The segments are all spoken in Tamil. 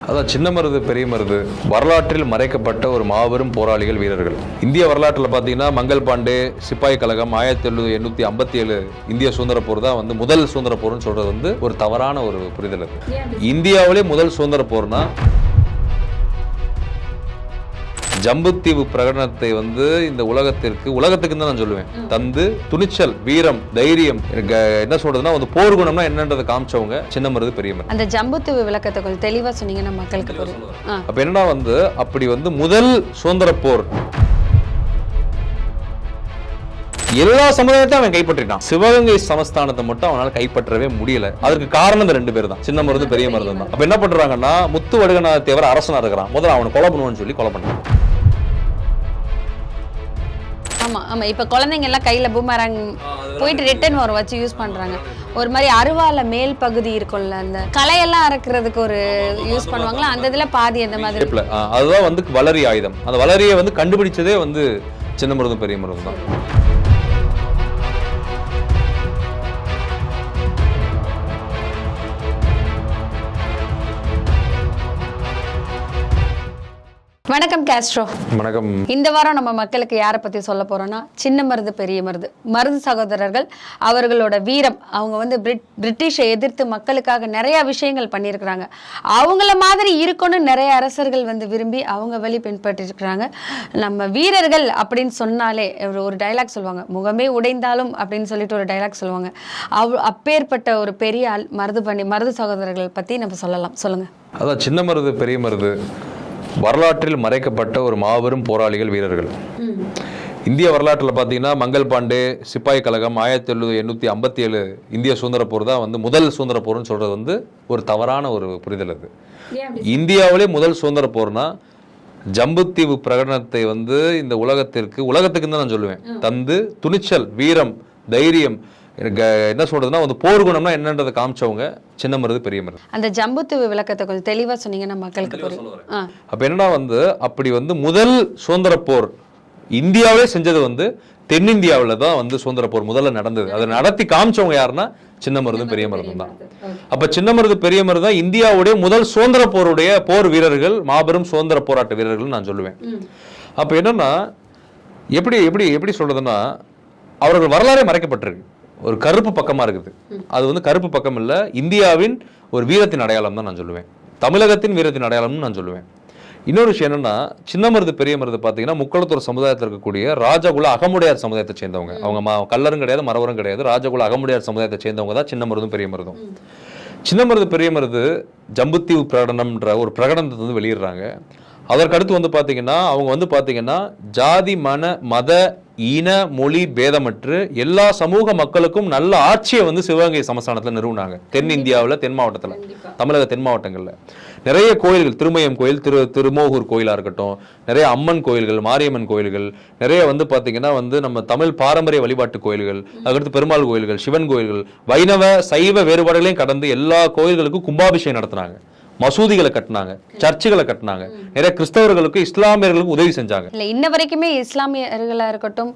அதான் சின்ன மருது பெரிய மருது. வரலாற்றில் மறைக்கப்பட்ட ஒரு மாபெரும் போராளிகள் வீரர்கள். இந்திய வரலாற்றில் பார்த்தீங்கன்னா மங்கள் பாண்டே சிப்பாய் கழகம் ஆயிரத்தி எழுநூத்தி எண்ணூற்றி ஐம்பத்தி ஏழு இந்திய சுதந்திர போர் தான் வந்து முதல் சுதந்திர போர்னு சொல்றது வந்து ஒரு தவறான ஒரு புரிதல் இந்தியாவிலே முதல் சுதந்திர போர்னா ஜம்புத்தீவு பிரகடனத்தை வந்து இந்த உலகத்திற்கு உலகத்துக்கு தான் நான் சொல்லுவேன். தந்து துணிச்சல் வீரம் தைரியம் என்ன சொல்றதுன்னா வந்து போர் குணம்னா என்னன்றதை காமிச்சவங்க சின்ன மருது பெரிய மருது அந்த ஜம்புத்துவ விளக்கத்தை கொஞ்சம் தெளிவா சொன்னீங்கன்னா மக்களுக்கு அப்ப என்னன்னா வந்து அப்படி வந்து முதல் சுதந்திர போர்? எல்லா சமுதாயத்தையும் அவன் கைப்பற்றிட்டான். சிவகங்கை சமஸ்தானத்தை மட்டும் அவனால கைப்பற்றவே முடியல. அதற்கு காரணம் இந்த ரெண்டு பேர் தான் சின்ன மருது பெரிய மருது தான். அப்ப என்ன பண்றாங்கன்னா முத்து வடுகநாத தேவர் அரசனா இருக்கிறான். முதல்ல அவனை கொலை பண்ணுவான்னு சொல்லி கொலை பண்றான். ஆமா ஆமா. இப்ப குழந்தைங்க எல்லாம் கையில பூமராங் போயிட்டு ரிட்டர்ன் வரும் வச்சு யூஸ் பண்றாங்க. ஒரு மாதிரி அருவால மேல் பகுதி இருக்கும்ல அந்த களையெல்லாம் அறுக்கிறதுக்கு ஒரு யூஸ் பண்ணுவாங்களா? அந்த இதுல பாதி அந்த மாதிரி அதுதான் வந்து வளரி ஆயுதம். அந்த வளரியை வந்து கண்டுபிடிச்சதே வந்து சின்ன மருதும் பெரிய மருதும் தான். வணக்கம் கேஸ்ட்ரோ வணக்கம். இந்த வாரம் நம்ம மக்களுக்கு யாரை பத்தி சொல்ல போறோம்னா சின்ன மருது பெரிய மருது. மருது சகோதரர்கள் அவர்களோட வீரம் அவங்க வந்து பிரிட் பிரிட்டிஷை எதிர்த்து மக்களுக்காக நிறைய விஷயங்கள் பண்ணியிருக்கிறாங்க. அவங்கள மாதிரி இருக்கணும்னு நிறைய அரசர்கள் வந்து விரும்பி அவங்க வழி பின்பற்றிருக்கிறாங்க. நம்ம வீரர்கள் அப்படின்னு சொன்னாலே ஒரு- ஒரு டைலாக் சொல்லுவாங்க. முகமே உடைந்தாலும் அப்படின்னு சொல்லிட்டு ஒரு டைலாக் சொல்லுவாங்க. அவ் அப்பேற்பட்ட ஒரு பெரிய ஆள் மருது பண்ணி மருது சகோதரர்கள் பத்தி நம்ம சொல்லலாம். சொல்லுங்க. அதான் சின்ன மருது பெரிய மருது. வரலாற்றில் மறைக்கப்பட்ட ஒரு மாபெரும் போராளிகள் வீரர்கள். இந்திய வரலாற்றில் பார்த்தீங்கன்னா மங்கள் பாண்டே சிப்பாய் கழகம் ஆயிரத்தி எழுநூத்தி எண்ணூற்றி ஐம்பத்தி ஏழு இந்திய சுதந்திர போர் தான் வந்து முதல் சுதந்திர போர்னு சொல்றது வந்து ஒரு தவறான ஒரு புரிதல் அது. இந்தியாவிலே முதல் சுதந்திர போர்னா ஜம்புத்தீவு பிரகடனத்தை வந்து இந்த உலகத்திற்கு உலகத்துக்கு தான் நான் சொல்லுவேன். தந்து துணிச்சல் வீரம் தைரியம் க- என்ன சொல்றதுன்னா வந்து போர் குணம்னா என்னன்றதை காமிச்சவங்க சின்ன மருது பெரிய மருது. அந்த ஜம்புத்துவ விளக்கத்தை கொஞ்சம் தெளிவா சொன்னீங்கன்னா மக்களுக்கு புரியும் அப்ப என்னன்னா வந்து அப்படி வந்து முதல் சுதந்திர போர் இந்தியாவிலே செஞ்சது வந்து தென்னிந்தியாவில் தான் வந்து சுதந்திர போர் முதல்ல நடந்தது. அதை நடத்தி காமிச்சவங்க யாருன்னா சின்ன மருதும் பெரிய மருதும் தான். அப்ப சின்ன மருது பெரிய மருது தான் இந்தியாவுடைய முதல் சுதந்திர போருடைய போர் வீரர்கள் மாபெரும் சுதந்திர போராட்ட வீரர்கள் நான் சொல்லுவேன். அப்ப என்னன்னா எப்படி எப்படி எப்படி சொல்றதுன்னா அவர்கள் வரலாறே மறைக்கப்பட்டிருக்கு. ஒரு கருப்பு பக்கமா இருக்குது. அது வந்து கருப்பு பக்கம் இல்ல இந்தியாவின் ஒரு வீரத்தின் அடையாளம் தான் நான் சொல்லுவேன். தமிழகத்தின் வீரத்தின் அடையாளம்னு நான் சொல்லுவேன். இன்னொரு விஷயம் என்னன்னா சின்ன மருது பெரிய மருது பார்த்தீங்கன்னா முக்களத்தூர் சமுதாயத்தில் இருக்கக்கூடிய ராஜகுல அகமுடையார் சமுதாயத்தை சேர்ந்தவங்க. அவங்க ம- கல்லரும் கிடையாது மரவரும் கிடையாது. ராஜகுல அகமுடையார் சமுதாயத்தை சேர்ந்தவங்க தான் சின்ன மருதும் பெரிய மருதும். சின்ன மருது பெரிய மருது ஜம்புத்தீவு பிரகடனம்ன்ற ஒரு பிரகடனத்தை வந்து வெளியிடுறாங்க. அதற்கடுத்து வந்து பாத்தீங்கன்னா அவங்க வந்து பாத்தீங்கன்னா ஜாதி மன மத இன மொழி பேதமற்று எல்லா சமூக மக்களுக்கும் நல்ல ஆட்சியை வந்து சிவகங்கை சமஸ்தானத்துல நிறுவனாங்க. தென் இந்தியாவுல தென் மாவட்டத்துல. தமிழக தென் மாவட்டங்கள்ல. நிறைய கோயில்கள் திருமயம் கோயில் திரு திருமோகூர் கோயிலா இருக்கட்டும் நிறைய அம்மன் கோயில்கள் மாரியம்மன் கோயில்கள் நிறைய வந்து பாத்தீங்கன்னா வந்து நம்ம தமிழ் பாரம்பரிய வழிபாட்டு கோயில்கள் அதுக்கடுத்து பெருமாள் கோயில்கள் சிவன் கோயில்கள் வைணவ சைவ வேறுபாடுகளையும் கடந்து எல்லா கோயில்களுக்கும் கும்பாபிஷேகம் நடத்துனாங்க. மசூதிகளை கட்டினாங்க சர்ச்சுகளை கட்டினாங்க. நிறைய கிறிஸ்தவர்களுக்கு இஸ்லாமியர்களுக்கு உதவி செஞ்சாங்க. இல்ல இன்ன வரைக்குமே இஸ்லாமியர்களா இருக்கட்டும்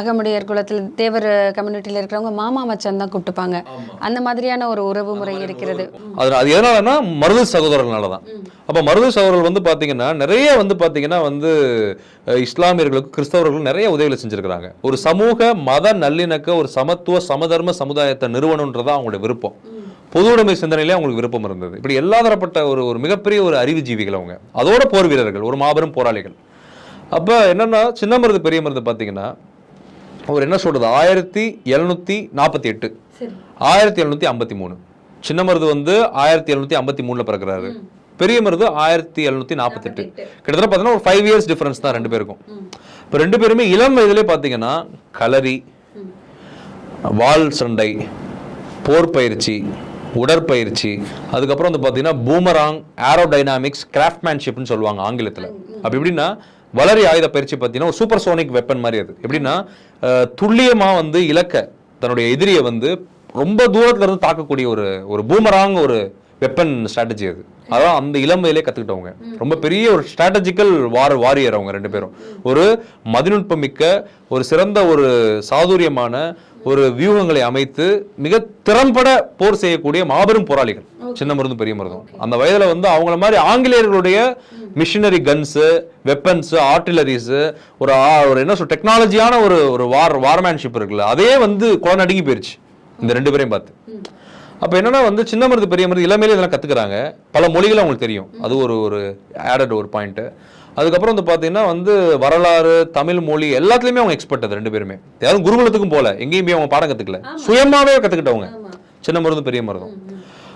அகமுடையர் குலத்தில் தேவர் கம்யூனிட்டியில் இருக்கிறவங்க மாமா மச்சான் தான் கூப்பிட்டுப்பாங்க. அந்த மாதிரியான ஒரு உறவு முறை இருக்கிறது. அது அது எதனாலன்னா மருது சகோதரர்களால தான். அப்ப மருது சகோதரர்கள் வந்து பாத்தீங்கன்னா நிறைய வந்து பாத்தீங்கன்னா வந்து இஸ்லாமியர்களுக்கு கிறிஸ்தவர்களுக்கு நிறைய உதவிகளை செஞ்சிருக்கிறாங்க. ஒரு சமூக மத நல்லிணக்க ஒரு சமத்துவ சமதர்ம சமுதாயத்தை நிறுவனம்ன்றதா அவங்களுடைய விருப்பம். பொது உடைமை சிந்தனையிலே அவங்களுக்கு விருப்பம் இருந்தது. இப்படி எல்லா தரப்பட்ட ஒரு ஒரு மிகப்பெரிய ஒரு அறிவுஜீவிகள் அவங்க. அதோட போர் வீரர்கள் ஒரு மாபெரும் போராளிகள். அப்ப என்னன்னா சின்ன மருது பெரிய மருது பாத்தீங்கன்னா அவர் என்ன சொல்றது? ஆயிரத்தி எழுநூத்தி நாற்பத்தி எட்டு. ஆயிரத்தி எழுநூத்தி ஐம்பத்தி மூணு. சின்ன மருது வந்து ஆயிரத்தி எழுநூத்தி ஐம்பத்தி மூணுல பிறக்கிறாரு. பெரிய மருது ஆயிரத்தி எழுநூத்தி நாற்பத்தி எட்டு கிட்டத்தட்ட பார்த்தீங்கன்னா ஒரு ஃபைவ் இயர்ஸ் டிஃபரன்ஸ் தான் ரெண்டு பேருக்கும். இப்போ ரெண்டு பேருமே இளம் வயதிலே பார்த்தீங்கன்னா களரி வாள் சண்டை போர் பயிற்சி உடற்பயிற்சி அதுக்கப்புறம் வந்து பார்த்தீங்கன்னா பூமராங் ஏரோடைனாமிக்ஸ் கிராஃப்ட்மேன்ஷிப்னு சொல்லுவாங்க ஆங்கிலத்தில். அப்படி எப்படின்னா வளரி ஆயுத பயிற்சி பார்த்தீங்கன்னா ஒரு சூப்பர் சோனிக் வெப்பன் மாதிரி அது. எப்படின்னா துல்லியமாக வந்து இலக்க தன்னுடைய எதிரியை வந்து ரொம்ப தூரத்துல இருந்து தாக்கக்கூடிய ஒரு ஒரு பூமராங் ஒரு வெப்பன் ஸ்ட்ராட்டஜி அது. அதான் அந்த இளமையிலே கத்துக்கிட்டவங்க. ரொம்ப பெரிய ஒரு ஸ்ட்ராட்டஜிக்கல் வார் வாரியர் அவங்க ரெண்டு பேரும். ஒரு மதிநுட்பமிக்க ஒரு சிறந்த ஒரு சாதுரியமான ஒரு வியூகங்களை அமைத்து மிக திறம்பட போர் செய்யக்கூடிய மாபெரும் போராளிகள். சின்ன மருந்தும் பெரிய மருந்தும். அந்த வயதுல வந்து அவங்கள மாதிரி ஆங்கிலேயர்களுடைய மிஷினரி கன்ஸ் வெப்பன்ஸ் ஆர்டிலரிஸ் ஒரு ஒரு என்ன சொல் டெக்னாலஜியான ஒரு ஒரு வார் வார்மேன்ஷிப் இருக்குல்ல அதே வந்து குழந்தை நடுங்கி போயிருச்சு. இந்த ரெண்டு பேரையும் பார்த்து. அப்ப என்னன்னா வந்து சின்ன மருது பெரிய மருது இளமையில இதெல்லாம் கத்துக்கிறாங்க. பல மொழிகள் அவங்களுக்கு தெரியும். அது ஒரு ஒரு ஆடட் ஒரு பாயிண்ட் அதுக்கப்புறம் வந்து பாத்தீங்கன்னா வந்து வரலாறு தமிழ் மொழி எல்லாத்துலயுமே அவங்க எக்ஸ்பர்ட் அது ரெண்டு பேருமே. யாரும் குருகுலத்துக்கும் போல. எங்கேயும் போய் அவங்க பாடம் கத்துக்கல. சுயமாவே கத்துக்கிட்டவங்க. சின்ன மருது பெரிய மருதும்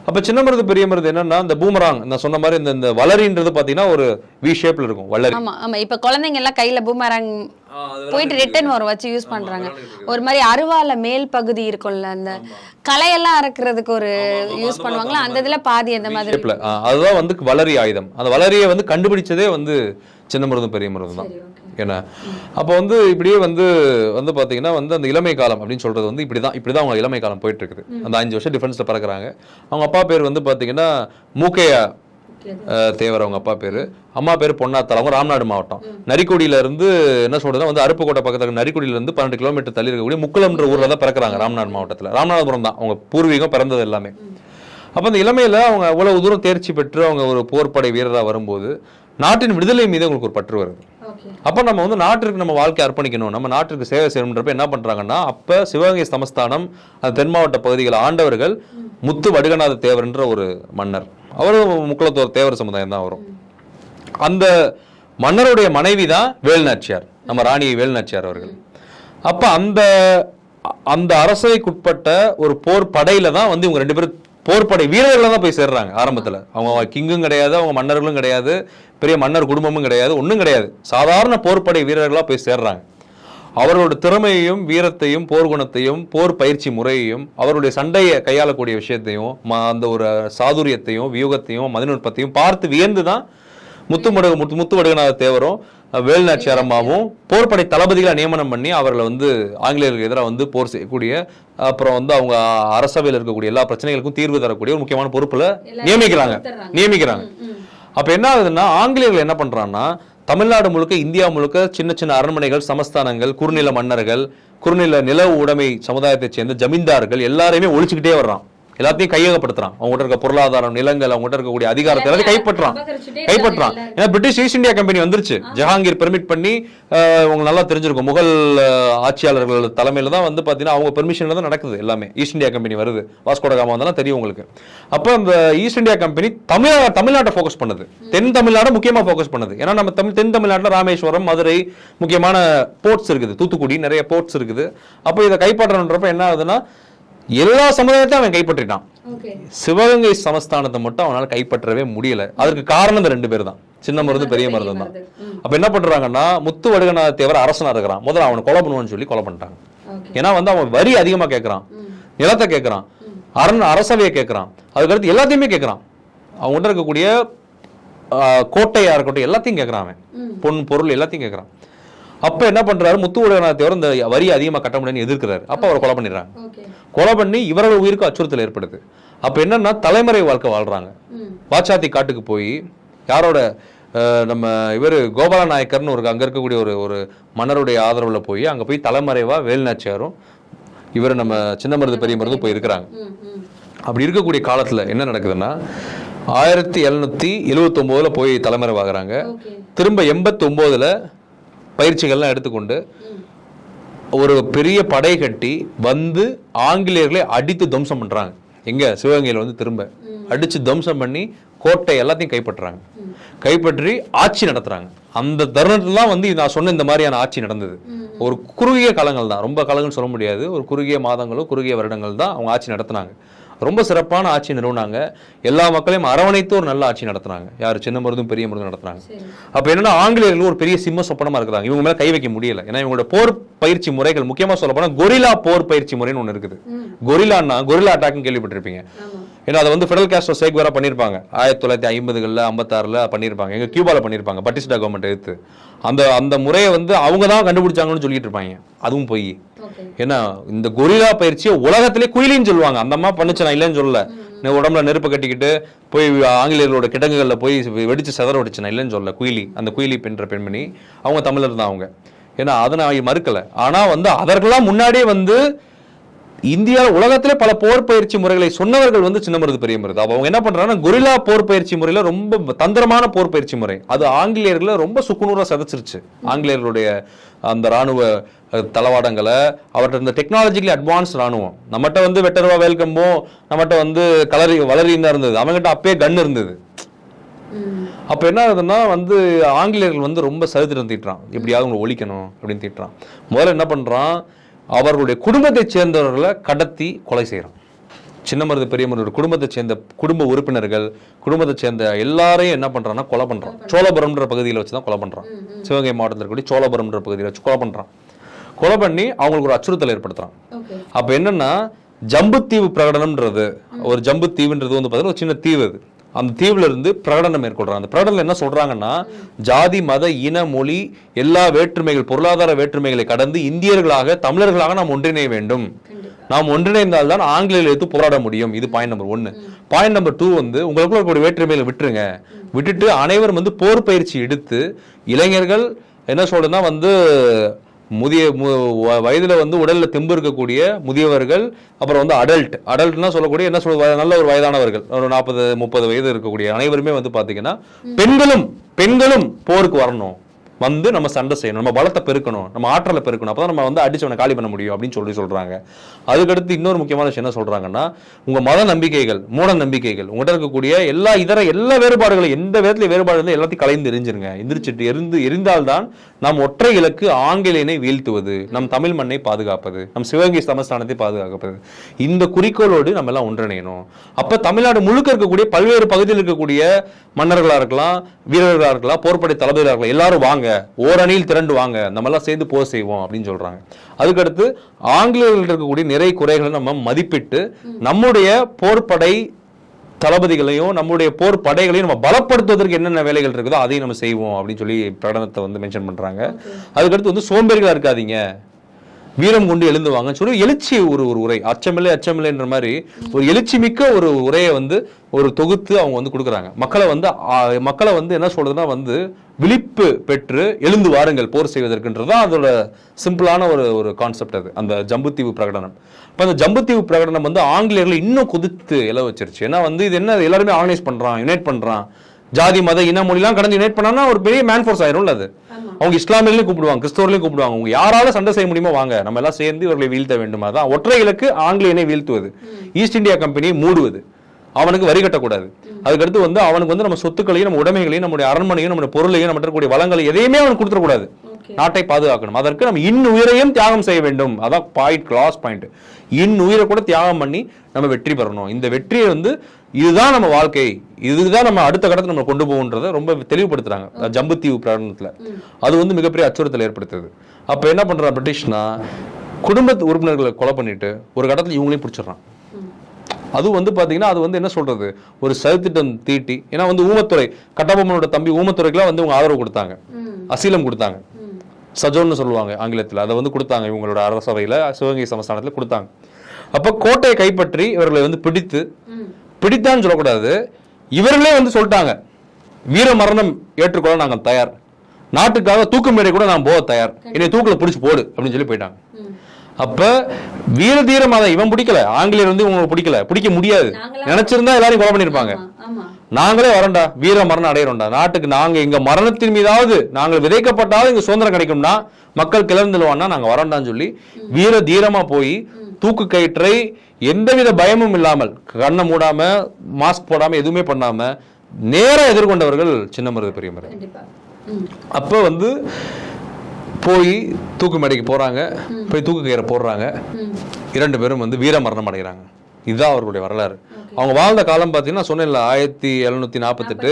அப்ப சின்ன மருது பெரிய மருது என்னன்னா இந்த பூமராங் நான் சொன்ன மாதிரி இந்த இந்த வளரின்றது பாத்தீங்கன்னா ஒரு வி ஷேப்ல இருக்கும் வளரி. ஆமா ஆமா. இப்ப குழந்தைங்க எல்லாம் கையில பூமராங் போயிட்டு ரிட்டர்ன் வரும் வச்சு யூஸ் பண்றாங்க. ஒரு மாதிரி அருவால மேல் பகுதி இருக்கும்ல அந்த களையெல்லாம் அறுக்கிறதுக்கு ஒரு யூஸ் பண்ணுவாங்களா? அந்த இதுல பாதி அந்த மாதிரி. அதுதான் வந்து வளரி ஆயுதம். அந்த வளரியை வந்து கண்டுபிடிச்சதே வந்து சின்ன மருதும் பெரிய மருதும் தான். ஏன்னா அப்போ வந்து இப்படியே வந்து வந்து பாத்தீங்கன்னா வந்து அந்த இளமை காலம் அப்படின்னு சொல்றது வந்து இப்படிதான் இப்படிதான் அவங்க இளமை காலம் போயிட்டு இருக்குது. அந்த அஞ்சு வருஷம் டிஃபரன்ஸ்ல பறக்குறாங்க. அவங்க அப்பா பேர் வந்து பாத்தீங்கன்னா மூக்கையா தேவர் அவங்க அப்பா பேரு. அம்மா பேர் பொன்னாத்தாள் அவங்க ராம்நாடு மாவட்டம். நரிக்குடியில இருந்து என்ன சொல்றதுன்னா வந்து அருப்புக்கோட்டை பக்கத்துல இருக்க நரிக்குடியில இருந்து பன்னெண்டு கிலோமீட்டர் தள்ளி இருக்கக்கூடிய முக்குளம்ன்ற ஊர்ல தான் பிறக்குறாங்க ராம்நாடு மாவட்டத்துல. ராமநாதபுரம் தான். அவங்க பூர்வீகம் பிறந்தது எல்லாமே. அப்ப அந்த இளமையில அவங்க அவ்வளவு தூரம் தேர்ச்சி பெற்று அவங்க ஒரு போர்ப்படை வீரரா வரும்போது நாட்டின் விடுதலை மீது அவங்களுக்கு ஒரு பற்று வருது. அப்ப நம்ம வந்து நாட்டிற்கு நம்ம வாழ்க்கை அர்ப்பணிக்கணும். நம்ம நாட்டிற்கு சேவை செய்யணுன்றப்ப என்ன பண்றாங்கன்னா அப்ப சிவகங்கை சமஸ்தானம் அந்த தென் மாவட்ட பகுதிகளை ஆண்டவர்கள் முத்து வடுகநாத தேவர்ன்ற ஒரு மன்னர். அவரும் முக்குளத்தோர் தேவர் சமுதாயம் தான் வரும் அந்த மன்னருடைய மனைவி தான் வேலுநாச்சியார். நம்ம ராணி வேலுநாச்சியார் அவர்கள். அப்ப அந்த அந்த அரசவைக்குட்பட்ட ஒரு போர் படையில தான் வந்து இவங்க ரெண்டு பேரும் போர்ப்படை வீரர்களாக தான் போய் சேர்றாங்க ஆரம்பத்தில். அவங்க கிங்கும் கிடையாது அவங்க மன்னர்களும் கிடையாது பெரிய மன்னர் குடும்பமும் கிடையாது ஒன்றும் கிடையாது. சாதாரண போர்ப்படை வீரர்களாக போய் சேர்றாங்க. அவர்களோட திறமையையும் வீரத்தையும் போர்க்குணத்தையும் போர் பயிற்சி முறையையும் அவருடைய சண்டையை கையாளக்கூடிய விஷயத்தையும் அந்த ஒரு சாதுரியத்தையும் வியூகத்தையும் மதிநுட்பத்தையும் பார்த்து வியந்து தான் முத்துமடு முத்து முத்துவடுகநாத தேவரும் வேலுநாச்சியார் அம்மாவும் போர்ப்படை தளபதிகளை நியமனம் பண்ணி அவர்களை வந்து ஆங்கிலேயர்களுக்கு எதிராக வந்து போர் செய்யக்கூடிய அப்புறம் வந்து அவங்க அரசவையில் இருக்கக்கூடிய எல்லா பிரச்சனைகளுக்கும் தீர்வு தரக்கூடிய ஒரு முக்கியமான பொறுப்புல நியமிக்கிறாங்க. நியமிக்கிறாங்க. அப்ப என்ன ஆகுதுன்னா ஆங்கிலேயர்கள் என்ன பண்றாங்கன்னா தமிழ்நாடு முழுக்க இந்தியா முழுக்க சின்ன சின்ன அரண்மனைகள் சமஸ்தானங்கள் குறுநில மன்னர்கள் குறுநில நில உடைமை சமுதாயத்தைச் சேர்ந்த ஜமீன்தார்கள் எல்லாரையுமே ஒழிச்சுக்கிட்டே வர்றான். எல்லாத்தையும் கையகப்படுத்துறான். அவங்ககிட்ட இருக்க பொருளாதாரம் நிலங்கள் அவங்ககிட்ட இருக்கக்கூடிய அதிகாரத்தை எல்லாத்தையும் கைப்பற்றான் கைப்பற்றான் ஏன்னா பிரிட்டிஷ் ஈஸ்ட் இந்தியா கம்பெனி வந்துருச்சு. ஜஹாங்கீர் பெர்மிட் பண்ணி உங்களுக்கு நல்லா தெரிஞ்சிருக்கும். முகல் ஆட்சியாளர்கள் தலைமையில தான் வந்து பாத்தீங்கன்னா அவங்க பெர்மிஷன்ல தான் நடக்குது எல்லாமே. ஈஸ்ட் இந்தியா கம்பெனி வருது. வாஸ்கோட காமா வந்தாலும் தெரியும் உங்களுக்கு. அப்போ அந்த ஈஸ்ட் இந்தியா கம்பெனி தமிழ் தமிழ்நாட்டை ஃபோக்கஸ் பண்ணுது. தென் தமிழ்நாடு முக்கியமா ஃபோக்கஸ் பண்ணுது. ஏன்னா நம்ம தமிழ் தென் தமிழ்நாட்டுல ராமேஸ்வரம் மதுரை முக்கியமான போர்ட்ஸ் இருக்குது. தூத்துக்குடி நிறைய போர்ட்ஸ் இருக்குது. அப்போ இதை கைப்பற்றணுன்றப்ப என்ன ஆகுதுன்னா எல்லா சமுதாயத்தையும் அவன் கைப்பற்றிட்டான். சிவகங்கை சமஸ்தானத்தை மட்டும் அவனால கைப்பற்றவே முடியல. அதற்கு காரணம் இந்த ரெண்டு பேர் தான் சின்ன மருது பெரிய மருது தான் அப்ப என்ன பண்றாங்கன்னா முத்து வடுகநாத தேவர் அரசனா இருக்கிறான். முதல்ல அவனை கொலை பண்ணுவான்னு சொல்லி கொலை பண்ணிட்டாங்க. ஏன்னா வந்து அவன் வரி அதிகமா கேட்கறான் நிலத்தை கேட்கறான் அரண் அரசவையை கேட்கறான் அதுக்கடுத்து எல்லாத்தையுமே கேட்கறான் அவங்ககிட்ட இருக்கக்கூடிய கோட்டையா இருக்கட்டும் எல்லாத்தையும் கேட்கறான் அவன். பொன் பொருள் எல்லாத்தையும் கேட்கறான் அப்ப என்ன பண்றாரு? முத்து வடுகநாத தேவர் இந்த வரி அதிகமா கட்ட முடியும்னு எதிர்க்கிறாரு. அப்ப அவரை கொலை பண்ணிடுறாங்க. கொலை பண்ணி இவர்கள் உயிருக்கு அச்சுறுத்தல் ஏற்படுது. அப்ப என்னன்னா தலைமறை வாழ்க்கை வாழ்றாங்க. வாச்சாத்தி காட்டுக்கு போய் யாரோட நம்ம இவர் கோபால நாயக்கர்னு ஒரு அங்க இருக்கக்கூடிய ஒரு ஒரு மன்னருடைய ஆதரவுல போய் அங்க போய் தலைமறைவா வேலுநாச்சியாரும் இவர் நம்ம சின்ன மருது பெரிய மருது போய் இருக்கிறாங்க. அப்படி இருக்கக்கூடிய காலத்துல என்ன நடக்குதுன்னா ஆயிரத்தி எழுநூத்தி எழுவத்தி ஒன்பதுல போய் தலைமறைவாகிறாங்க திரும்ப எண்பத்தி ஒன்பதுல பயிற்சிகள்லாம் எடுத்துக்கொண்டு ஒரு பெரிய படை கட்டி வந்து ஆங்கிலேயர்களை அடித்து துவம்சம் பண்றாங்க. எங்க? சிவகங்கையில வந்து திரும்ப. அடிச்சு துவம்சம் பண்ணி கோட்டை எல்லாத்தையும் கைப்பற்றுறாங்க. கைப்பற்றி ஆட்சி நடத்துறாங்க. அந்த தருணத்துல தான் வந்து நான் சொன்ன இந்த மாதிரியான ஆட்சி நடந்தது. ஒரு குறுகிய காலங்கள் தான் ரொம்ப காலங்கள் சொல்ல முடியாது. ஒரு குறுகிய மாதங்களும் குறுகிய வருடங்கள் தான் அவங்க ஆட்சி நடத்துனாங்க. ரொம்ப சிறப்பான ஆட்சி நிறுவனாங்க. எல்லா மக்களையும் அரவணைத்து ஒரு நல்ல ஆட்சி நடத்துனாங்க. யார்? சின்ன மருதும் பெரிய மருதும் நடத்துனாங்க. அப்ப என்னன்னா ஆங்கிலேயர்கள் ஒரு பெரிய சிம்ம சொப்பனமா இருக்கிறாங்க. இவங்க மேல கை வைக்க முடியல. ஏன்னா இவங்களோட போர் பயிற்சி முறைகள் முக்கியமா சொல்ல போனா கொரில்லா போர் பயிற்சி முறைன்னு ஒண்ணு இருக்குது. கொரில்லான்னா கொரில்லா அட்டாக்னு கேள்விப்பட்டிருப்பீங்க. ஏன்னா அதை வந்து ஃபெடரல் கேஸ்டோ சேக் வேற பண்ணியிருப்பாங்க ஆயிரத்தி தொள்ளாயிரத்தி ஐம்பதுகளில் ஐம்பத்தாறுல பண்ணியிருப்பாங்க எங்க கியூபால பண்ணியிருப்பாங்க பட்டிஸ்டா கவர்மெண்ட் எடுத்து அந்த அந்த முறையை வந்து அவங்க தான் கண்டுபிடிச்சாங்கன்னு சொல்லிட்டு இருப்பாங்க. அதுவும் போய். ஏன்னா இந்த கொரில்லா பயிற்சியை உலகத்திலே குயிலின்னு சொல்லுவாங்க. அந்த அம்மா பண்ணுச்சு நான் இல்லைன்னு சொல்லல. உடம்புல நெருப்பு கட்டிக்கிட்டு போய் ஆங்கிலேயர்களோட கிடங்குகள்ல போய் வெடிச்சு செதற வெடிச்சு நான் இல்லைன்னு சொல்லல. குயிலி அந்த குயிலி பெண்ற பெண்மணி. அவங்க தமிழர் தான் அவங்க. ஏன்னா அதை நான் மறுக்கல. ஆனா வந்து அதற்கெல்லாம் முன்னாடியே வந்து இந்தியா உலகத்திலே பல போர் பயிற்சி முறைகளை சொன்னவர்கள் வந்து சின்ன மருது பெரிய மருது. அப்ப அவங்க என்ன பண்றாங்கன்னா கொரில்லா போர் பயிற்சி முறையில ரொம்ப தந்திரமான போர் பயிற்சி முறை. அது ஆங்கிலேயர்களை ரொம்ப சுக்குநூறா சதைச்சிருச்சு ஆங்கிலேயர்களுடைய அந்த ராணுவ தளவாடங்களை. அவர்கிட்ட இந்த டெக்னாலஜிக்கலி அட்வான்ஸ் ராணுவம் நம்மகிட்ட வந்து வெட்டருவா வேல்கம்போ நம்மகிட்ட வந்து கலரி வளரியும் தான் இருந்தது. அவங்ககிட்ட அப்பயே கன் இருந்தது. அப்ப என்ன ஆகுதுன்னா வந்து ஆங்கிலேயர்கள் வந்து ரொம்ப சரித்திரம் தீட்டுறான் எப்படியாவது உங்களை ஒழிக்கணும் அப்படின்னு தீட்டுறான். முதல்ல என்ன பண்றான்? அவர்களுடைய குடும்பத்தைச் சேர்ந்தவர்களை கடத்தி கொலை செய்யறான். சின்ன மருது பெரிய மருது குடும்பத்தை சேர்ந்த குடும்ப உறுப்பினர்கள் குடும்பத்தை சேர்ந்த எல்லாரையும் என்ன பண்றான்னா கொலை பண்றான். சோழபுரம்ன்ற பகுதியில் வச்சு தான் கொலை பண்றான். சிவகங்கை மாவட்டத்தில் இருக்கக்கூடிய சோழபுரம்ன்ற பகுதியில் வச்சு கொலை பண்றான். கொலை பண்ணி அவங்களுக்கு ஒரு அச்சுறுத்தல் ஏற்படுத்துறான். ஓகே. அப்ப என்னன்னா ஜம்புத்தீவு பிரகடனம்ன்றது ஒரு ஜம்புத்தீவுன்றது வந்து பார்த்தீங்கன்னா ஒரு சின்ன தீவு அது. அந்த தீவுல இருந்து பிரகடனம் மேற்கொள்றாங்க. அந்த பிரகடனம் என்ன சொல்றாங்கன்னா ஜாதி மத இன மொழி எல்லா வேற்றுமைகள் பொருளாதார வேற்றுமைகளை கடந்து இந்தியர்களாக தமிழர்களாக நாம் ஒன்றிணைய வேண்டும். நாம் ஒன்றிணைந்தால் தான் ஆங்கிலேயர்கள் எடுத்து போராட முடியும். இது பாயிண்ட் நம்பர் ஒன்னு பாயிண்ட் நம்பர் டூ வந்து உங்களுக்குள்ள இருக்கக்கூடிய வேற்றுமைகளை விட்டுருங்க. விட்டுட்டு அனைவரும் வந்து போர் பயிற்சி எடுத்து இளைஞர்கள் என்ன சொல்றதுன்னா வந்து முதிய வயதுல வந்து உடல்ல தெம்பு இருக்கக்கூடிய முதியவர்கள் அப்புறம் வந்து அடல்ட் அடல்ட்னா சொல்லக்கூடிய என்ன சொல்றது வ- நல்ல ஒரு வயதானவர்கள். ஒரு நாற்பது முப்பது வயது இருக்கக்கூடிய அனைவருமே வந்து பாத்தீங்கன்னா பெண்களும் பெண்களும் போருக்கு வரணும். வந்து நம்ம சண்டை செய்யணும் நம்ம பலத்தை பெருக்கணும் நம்ம ஆற்றலை பெருக்கணும். அப்போ தான் நம்ம வந்து அடிச்சவனை காலி பண்ண முடியும் அப்படின்னு சொல்லி சொல்கிறாங்க அதுக்கடுத்து இன்னொரு முக்கியமான விஷயம் என்ன சொல்கிறாங்கன்னா உங்கள் மத நம்பிக்கைகள் மூட நம்பிக்கைகள் உங்கள்கிட்ட இருக்கக்கூடிய எல்லா இதர எல்லா வேறுபாடுகளும் எந்த விதத்துல வேறுபாடு இருந்தால் எல்லாத்தையும் கலைந்து எரிஞ்சிருங்க. எந்திரிச்சிட்டு எரிந்து எரிந்தால்தான் நாம் ஒற்றை இலக்கு ஆங்கிலேயனை வீழ்த்துவது நம் தமிழ் மண்ணை பாதுகாப்பது நம் சிவகங்கை சமஸ்தானத்தை பாதுகாப்பது. இந்த குறிக்கோளோடு நம்ம எல்லாம் ஒன்றிணையணும். அப்போ தமிழ்நாடு முழுக்க இருக்கக்கூடிய பல்வேறு பகுதியில் இருக்கக்கூடிய மன்னர்களாக இருக்கலாம் வீரர்களாக இருக்கலாம் போர்ப்படை தளபதிகளா இருக்கலாம் எல்லாரும் வாங்க. ஓரணியில் திரண்டு வாங்க நம்ம எல்லாம் சேர்ந்து போர் செய்வோம் அப்படின்னு சொல்றாங்க. அதுக்கடுத்து ஆங்கிலேயர்கள் இருக்கக்கூடிய நிறை குறைகளை நம்ம மதிப்பிட்டு நம்முடைய போர்ப்படை தளபதிகளையும் நம்முடைய போர் படைகளையும் நம்ம பலப்படுத்துவதற்கு என்னென்ன வேலைகள் இருக்குதோ அதையும் நம்ம செய்வோம் அப்படின்னு சொல்லி பிரகடனத்தை வந்து மென்ஷன் பண்றாங்க. அதுக்கடுத்து வந்து சோம்பேறிகளா இருக்காதீங்க. வீரம் கொண்டு எழுந்துவாங்கன்னு சொல்லி எழுச்சி ஒரு ஒரு உரை. அச்சமில்லை அச்சமில்லைன்ற மாதிரி ஒரு எழுச்சி மிக்க ஒரு உரையை வந்து ஒரு தொகுத்து அவங்க வந்து கொடுக்குறாங்க. மக்களை வந்து மக்களை வந்து என்ன சொல்றதுன்னா வந்து விழிப்பு பெற்று எழுந்து வாருங்கள் போர் செய்வதற்குன்றது தான் அதோட சிம்பிளான ஒரு ஒரு கான்செப்ட் அது. அந்த ஜம்புத்தீவு பிரகடனம். இப்போ அந்த ஜம்புத்தீவு பிரகடனம் வந்து ஆங்கிலேயர்களை இன்னும் குதித்து எழ வச்சிருச்சு. ஏன்னா வந்து இது என்ன எல்லாருமே ஆர்கனைஸ் பண்ணுறான் யுனைட் பண்ணுறான் ஜாதி மத இன மொழிலாம் கடந்து யுனைட் பண்ணான்னா ஒரு பெரிய மேன் ஃபோர்ஸ் ஆயிரும்ல அது. அவங்க இஸ்லாமியர்களையும் கூப்பிடுவாங்க கிறிஸ்தவர்களையும் கூப்பிடுவாங்க. அவங்க யாரால சண்டை செய்ய முடியுமோ வாங்க நம்ம எல்லாம் சேர்ந்து இவர்களை வீழ்த்த வேண்டும்? அதான் ஒற்றை இலக்கு ஆங்கிலேயனை வீழ்த்துவது. ஈஸ்ட் இந்தியா கம்பெனியை மூடுவது. அவனுக்கு வரி கட்டக்கூடாது. அதுக்கடுத்து வந்து அவனுக்கு வந்து நம்ம சொத்துக்களையும் நம்ம உடைமைகளையும் நம்முடைய அரண்மனையும் நம்முடைய பொருளையும் நம்ம இருக்கக்கூடிய வளங்களை எதையுமே அவனுக்கு கொடுத்துடக்கூடாது. நாட்டை பாதுகாக்கணும். அதற்கு நம்ம இன் உயிரையும் தியாகம் செய்ய வேண்டும். அதான் பாயிண்ட் கிளாஸ் பாயிண்ட் இன் உயிரை கூட தியாகம் பண்ணி நம்ம வெற்றி பெறணும். இந்த வெற்றியை வந்து இதுதான் நம்ம வாழ்க்கை. இதுதான் நம்ம அடுத்த கட்டத்தை நம்ம கொண்டு போகுன்றதை ரொம்ப தெளிவுபடுத்துறாங்க. ஜம்புத்தீவு பிரகடனத்துல. அது வந்து மிகப்பெரிய அச்சுறுத்தல் ஏற்படுத்துது. அப்ப என்ன பண்றான் பிரிட்டிஷ்னா குடும்பத்து உறுப்பினர்களை கொலை பண்ணிட்டு ஒரு கட்டத்துல இவங்களையும் பிடிச்சிடுறான். அது வந்து பாத்தீங்கன்னா அது வந்து என்ன சொல்றது? ஒரு சதித்திட்டம் தீட்டி ஏன்னா வந்து ஊமத்துறை கட்டபொம்மனோட தம்பி ஊமத்துறைக்கெல்லாம் வந்து இவங்க ஆதரவு கொடுத்தாங்க. அசீலம் கொடுத்தாங்க. சஜோன்னு சொல்லுவாங்க ஆங்கிலத்தில். அதை வந்து கொடுத்தாங்க இவங்களோட அரசவையில் சிவகங்கை சமஸ்தானத்தில் கொடுத்தாங்க. அப்போ கோட்டையை கைப்பற்றி இவர்களை வந்து பிடித்து பிடித்தான்னு சொல்லக்கூடாது. இவர்களே வந்து சொல்லிட்டாங்க வீர மரணம் ஏற்றுக்கொள்ள நாங்கள் தயார். நாட்டுக்காக தூக்கு மேடை கூட நான் போக தயார். என்னை தூக்கில் பிடிச்சி போடு அப்படின்னு சொல்லி போயிட்டாங்க. அப்ப வீர தீரம் அதை இவன் பிடிக்கல. ஆங்கிலேயர் வந்து இவங்க பிடிக்கல. பிடிக்க முடியாது. நினைச்சிருந்தா எல்லாரையும் கொலை பண்ணிருப்பாங்க நாங்களே வரோம்டா வீர மரணம் அடையிறோம்டா. நாட்டுக்கு நாங்க எங்க மரணத்தின் மீதாவது நாங்கள் விதைக்கப்பட்டாலும் இங்க சுதந்திரம் கிடைக்கும்னா மக்கள் கிளர்ந்துடுவான்னா நாங்க வரோம்டான்னு சொல்லி வீர தீரமா போய் தூக்கு கயிற்றை எந்தவித பயமும் இல்லாமல் கண்ணை மூடாம மாஸ்க் போடாம எதுவுமே பண்ணாம நேரா எதிர்கொண்டவர்கள் சின்ன மருது பெரிய மருது அப்போ வந்து போய் தூக்கு மேடைக்கு போறாங்க போய் தூக்கு கயிறை போடுறாங்க. இரண்டு பேரும் வந்து வீர மரணம் அடைகிறாங்க. இதுதான் அவர்களுடைய வரலாறு. அவங்க வாழ்ந்த காலம் பார்த்தீங்கன்னா சொன்னேன்ல ஆயிரத்தி எழுநூத்தி நாற்பத்தெட்டு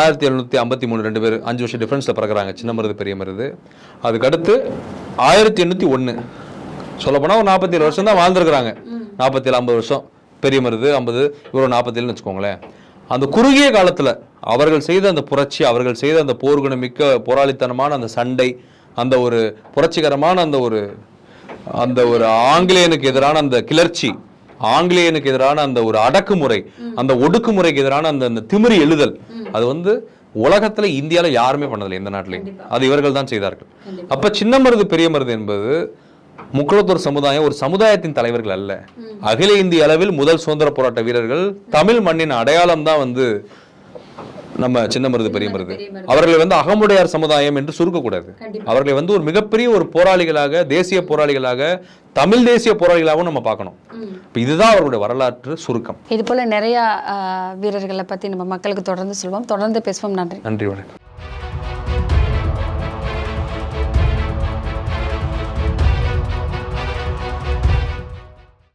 ஆயிரத்தி எழுநூத்தி ஐம்பத்தி மூணு ரெண்டு பேர் அஞ்சு வருஷம் டிஃபரன்ஸ்ல பிறகுறாங்க சின்ன மருது பெரிய மருது அதுக்கடுத்து ஆயிரத்தி எண்ணூத்தி ஒன்று சொல்லப்போனால் ஒரு நாற்பத்தி ஏழு வருஷம் தான் வாழ்ந்துருக்குறாங்க. நாற்பத்தி ஏழு ஐம்பது வருஷம். பெரிய மருது ஐம்பது இவர் நாற்பத்தேழுன்னு வச்சுக்கோங்களேன். அந்த குறுகிய காலத்துல அவர்கள் செய்த அந்த புரட்சி அவர்கள் செய்த அந்த போர்க்குணமிக்க போராளித்தனமான அந்த சண்டை அந்த ஒரு புரட்சிகரமான அந்த ஒரு அந்த ஒரு ஆங்கிலேயனுக்கு எதிரான அந்த கிளர்ச்சி ஆங்கிலேயனுக்கு எதிரான அந்த ஒரு அடக்குமுறை அந்த ஒடுக்குமுறைக்கு எதிரான அந்த அந்த திமிரி எழுதல் அது வந்து உலகத்துல இந்தியால யாருமே பண்ணதில்லை எந்த நாட்டிலையும். அது இவர்கள் தான் செய்தார்கள். அப்ப சின்ன மருது பெரிய மருது என்பது முக்குளத்தூர் சமுதாயம் ஒரு சமுதாயத்தின் தலைவர்கள் அல்ல. அகில இந்திய அளவில் முதல் சுதந்திர போராட்ட வீரர்கள். தமிழ் மண்ணின் அடையாளம் தான் வந்து நம்ம சின்ன மருது பெரிய மருது அவர்களை வந்து அகமுடையார் சமுதாயம் என்று சுருக்கக்கூடாது அவர்களை வந்து ஒரு மிகப்பெரிய ஒரு போராளிகளாக தேசிய போராளிகளாக தமிழ் தேசிய போராளிகளாகவும் நம்ம பார்க்கணும். இப்ப இதுதான் அவர்களுடைய வரலாற்று சுருக்கம். இது போல நிறைய வீரர்களை பத்தி நம்ம மக்களுக்கு தொடர்ந்து சொல்வோம். தொடர்ந்து பேசுவோம். நன்றி. நன்றி வணக்கம்.